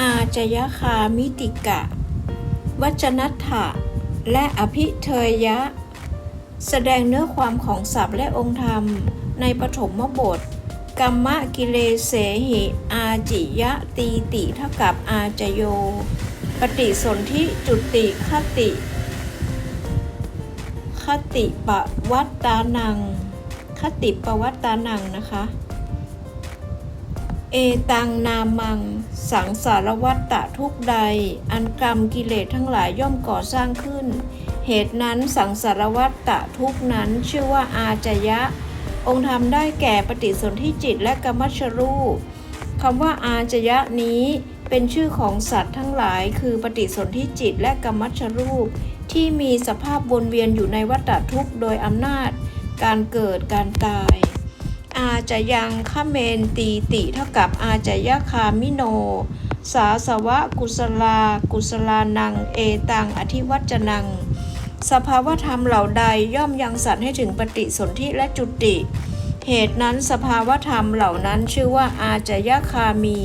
อาจยคามิติกะ วัจนัตถะ และอภิเทยะ แสดงเนื้อความของศัพท์และองค์ธรรม ในปฐมบทกรรมะกิเลเสหิ อาจิยะตีติเท่ากับอาจโย ปฏิสนธิจุติคติคติปวัตตานัง คติปวัตตานังนะคะ เอตังนามัง สังสารวัตตะทุกใด อันกรรมกิเลสทั้งหลายย่อมก่อสร้างขึ้น เหตุนั้นสังสารวัตตะทุกนั้นชื่อว่าอาจยะ องค์ธรรมได้แก่ปฏิสนธิจิตและกรรมชรูปคำว่าอาจยะนี้เป็นชื่อของสัตว์ทั้งหลายคือปฏิสนธิจิตและกรรมชรูป ที่มีสภาพวนเวียนอยู่ในวัฏทุกข์โดยอำนาจ การเกิดการตาย อาจะยังขเมนตีติเท่ากับอาจะยะคามิโน สาสวะกุศลา กุศลานัง เอตังอธิวัจนัง สภาวธรรมเหล่าใดย่อมยังสัตว์ให้ถึงปฏิสนธิและจุติ เหตุนั้นสภาวธรรมเหล่านั้นชื่อว่าอาจะยะคามี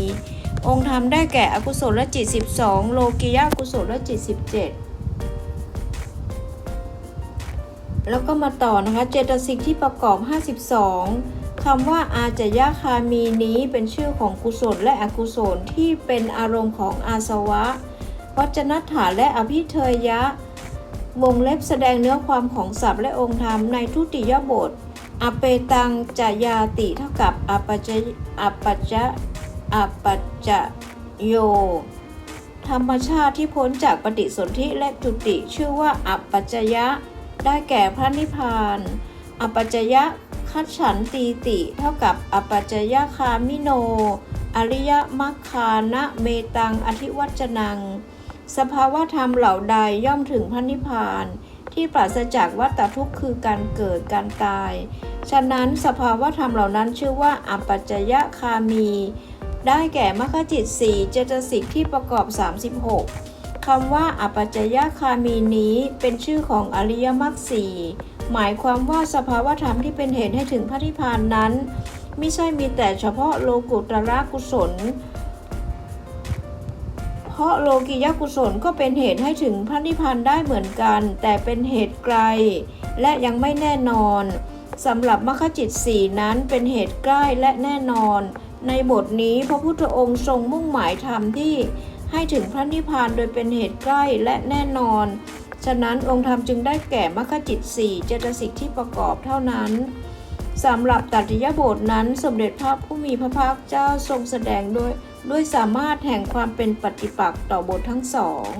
องค์ธรรมได้แก่อกุศลจิต 12 โลกิยะกุศลจิต 17แล้วก็มาต่อนะคะ เจตสิกที่ประกอบ 52 คำว่าอาจยะคามีนี้เป็นชื่อของกุศลและอกุศลที่เป็นอารมณ์ของอาสวะวัจนัตถาและอภิเทยะ วงเล็บแสดงเนื้อความของศัพท์และองค์ธรรมในทุติยบท อเปตังจยาติเท่ากับอปัจอปัจะอปัจโย ธรรมชาติที่พ้นจากปฏิสนธิและจุติชื่อว่าอัปปัจยะ ได้แก่พระนิพพาน อัปปัจจยะ คัจฉันตีติ เท่ากับอปัจจยะคามิโน อริยมัคคานะเมตังอธิวัจนัง สภาวะธรรมเหล่าใดย่อมถึงพระนิพพาน ที่ปราศจากวัฏทุกข์คือการเกิดการตาย ฉะนั้นสภาวะธรรมเหล่านั้นชื่อว่าอปัจจยะคามี ได้แก่มรรคจิตสี่เจตสิกที่ประกอบ 36คำว่าอปปัจจยคามีนี้เป็นชื่อของอริยมรรคสี่ หมายความว่าสภาวธรรมที่เป็นเหตุให้ถึงพระนิพพานนั้น ไม่ใช่มีแต่เฉพาะโลกุตระกุศล เพราะโลกิยกุศลก็เป็นเหตุให้ถึงพระนิพพานได้เหมือนกัน แต่เป็นเหตุไกล และยังไม่แน่นอนสำหรับมรรคจิตสี่นั้นเป็นเหตุใกล้และแน่นอน ในบทนี้พระพุทธองค์ทรงมุ่งหมายธรรมที่ให้ถึงพระนิพพานโดยเป็นเหตุใกล้และแน่นอน ฉะนั้นองค์ธรรมจึงได้แก่มรรคจิตสี่เจตสิกที่ประกอบเท่านั้นสำหรับตัติยบทนั้นสมเด็จพระผู้มีพระภาคเจ้าทรงแสดงด้วยด้วยสามารถแห่งความเป็นปฏิปักษ์ต่อบททั้งสอง